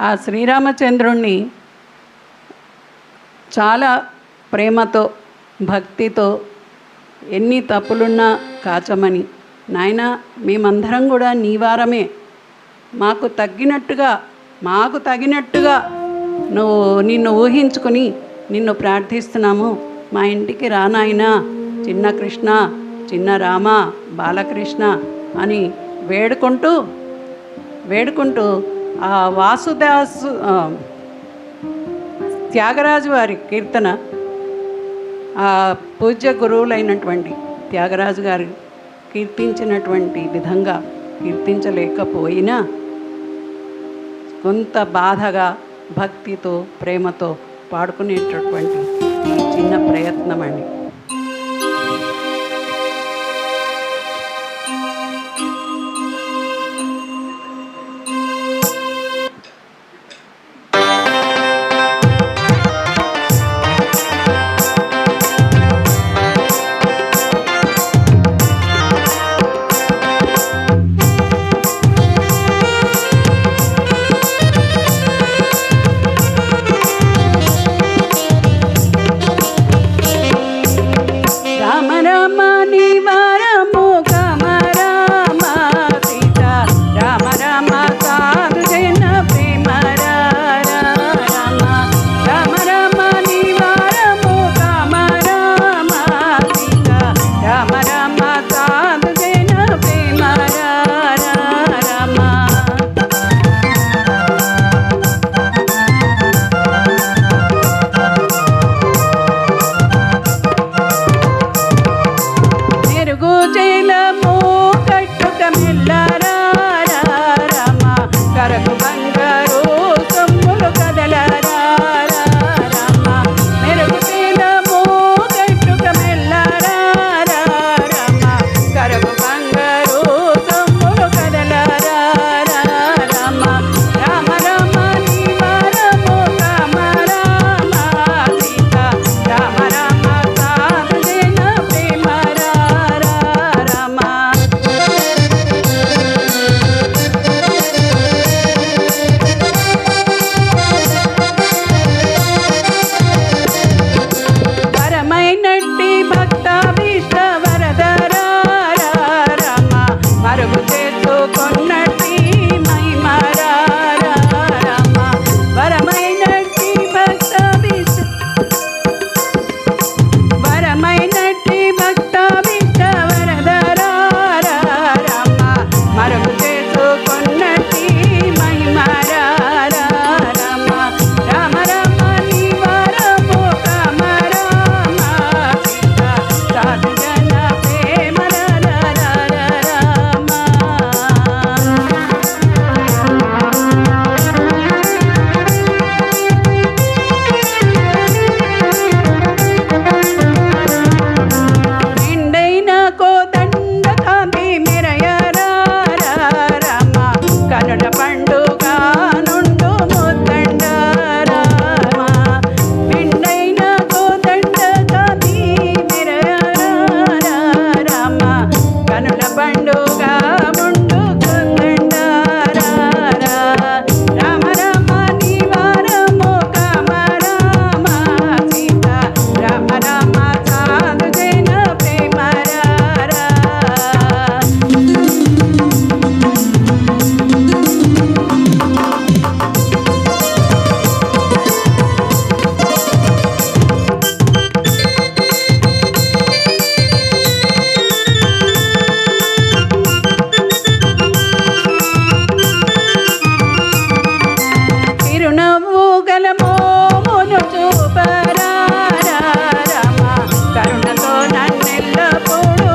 ఆ శ్రీరామచంద్రుణ్ణి చాలా ప్రేమతో భక్తితో ఎన్ని తప్పులున్నా కాచమని. నాయన మేమందరం కూడా నీవారమే మాకు తగ్గినట్టుగా మాకు తగినట్టుగా నువ్వు నిన్ను ఊహించుకుని నిన్ను ప్రార్థిస్తున్నాము. మా ఇంటికి రానాయనా చిన్న కృష్ణ చిన్న రామ బాలకృష్ణ అని వేడుకుంటూ వేడుకుంటూ వాసుదాసు త్యాగరాజు వారి కీర్తన పూజ్య గురువులైనటువంటి త్యాగరాజు గారు కీర్తించినటువంటి విధంగా కీర్తించలేకపోయినా కొంత బాధగా భక్తితో ప్రేమతో పాడుకునేటటువంటి చిన్న ప్రయత్నం అండి చూగలమో మును చూపరా రమ. కరుణతో నన్నెల్లప్పుడు